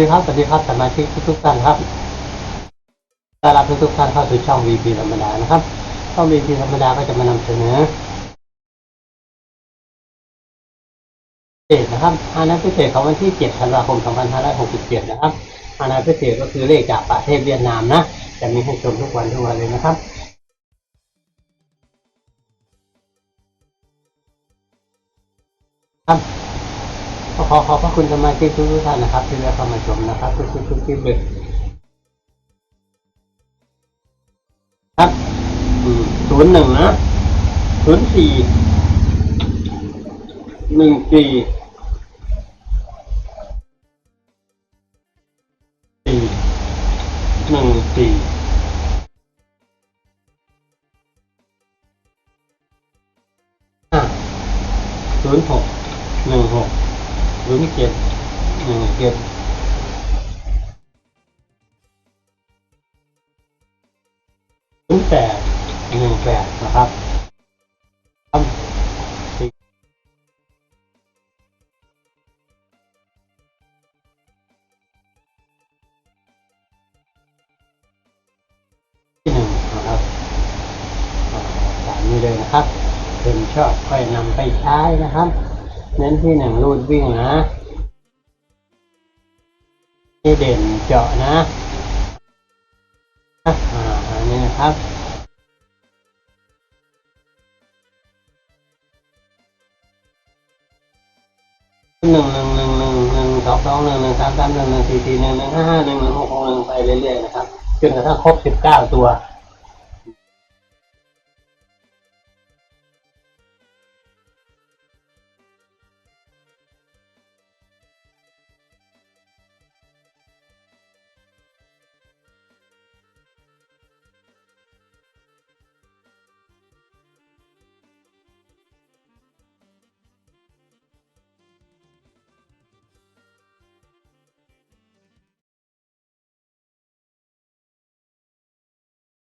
สวัสดีครับ สวัสดีครับสมาชิกทุกท่านครับต้อนรับทุกท่านเข้าสู่ช่อง VP ธรรมดานะครับ ช่อง VP ธรรมดาก็จะมานำเสนอเศษนะครับอานาพิเศษของวันที่ 7 ธันวาคม 2567 นะครับอานาพิเศษก็คือเลขจากประเทศเวียดนามนะ จะมีให้ชมทุกวันทุกวันเลยนะครับครับ ก็ขอขอบพระคุณสมาชิกทุกท่านนะครับ ที่ได้เข้ามาชมนะครับทุกๆทุกคลิปเลยครับศูนย์หนึ่งนะศูนย์สี่หนึ่งสี่สี่หนึ่งสี่ห้าศูนย์หกหนึ่งหก ศูนย์เจ็ดหนึ่งเจ็ดศูนย์แปดหนึ่งแปดนะครับครับที่หนึ่งนะครับอ่าตามนี้เลยนะครับเป็นชอบค่อยนำไปใช้นะครับ เน้นที่หนึ่งรูดวิ่งนะที่เด่นเจาะนะอ่าอันนี้นะครับหนึ่งหนึ่งหนึ่งหนึ่งหนึ่งสองสองหนึ่งหนึ่งสามสามหนึ่งหนึ่งสี่สี่หนึ่งหนึ่งห้าห้าหนึ่งหนึ่งหกหกหนึ่งไปเรื่อยๆนะครับจนกระทั่งครบสิบเก้าตัว